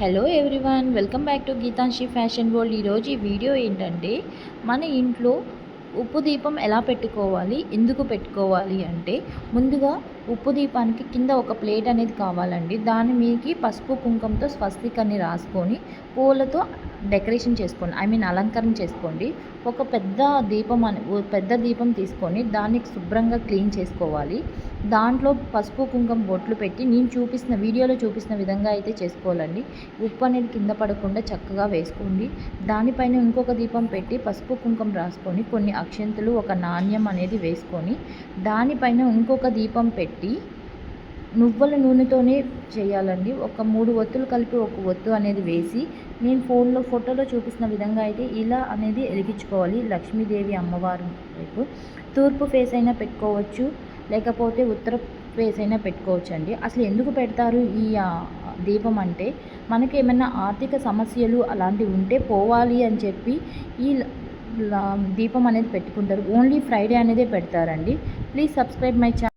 Hello everyone welcome back to Geetanshi fashion world ఈరోజు ఈ video ఏంటంటే మన ఇంట్లో ఉప్పు దీపం ఎలా పెట్టుకోవాలి ఎందుకు పెట్టుకోవాలి అంటే ముందుగా ఉప్పు దీపానికి కింద ఒక ప్లేట్ అనేది కావాలండి. దాని మీదకి పసుపు కుంకుమతో స్వస్తికని రాసుకొని పూలతో డెకరేషన్ చేసుకోండి. ఐ మీన్ అలంకరణ చేసుకోండి. ఒక పెద్ద దీపం అని పెద్ద దీపం తీసుకొని దాన్ని శుభ్రంగా క్లీన్ చేసుకోవాలి. దాంట్లో పసుపు కుంకుమ బొట్లు పెట్టి నేను చూపిస్తున్న వీడియోలో చూపిస్తున్న విధంగా అయితే చేసుకోవాలండి. ఉప్పు అనేది కింద పడకుండా చక్కగా వేసుకోండి. దానిపైన ఇంకొక దీపం పెట్టి పసుపు కుంకుమ రాసుకొని కొన్ని అక్షంతలు ఒక నాణ్యం అనేది వేసుకొని దానిపైన ఇంకొక దీపం పెట్టి నువ్వుల నూనెతోనే చేయాలండి. ఒక మూడు ఒత్తులు కలిపి ఒక ఒత్తు అనేది వేసి నేను ఫోన్లో ఫోటోలో చూపిస్తున్న విధంగా అయితే ఇలా అనేది వెలిగించుకోవాలి. లక్ష్మీదేవి అమ్మవారు వైపు తూర్పు ఫేస్ అయినా పెట్టుకోవచ్చు. లేకపోతే ఉత్తర ఫేస్ అయినా పెట్టుకోవచ్చు అండి అసలు ఎందుకు పెడతారు ఈ దీపం అంటే మనకి ఏమైనా ఆర్థిక సమస్యలు అలాంటివి ఉంటే పోవాలి అని చెప్పి ఈ దీపం అనేది పెట్టుకుంటారు. ఓన్లీ ఫ్రైడే అనేదే పెడతారండి. Please subscribe my channel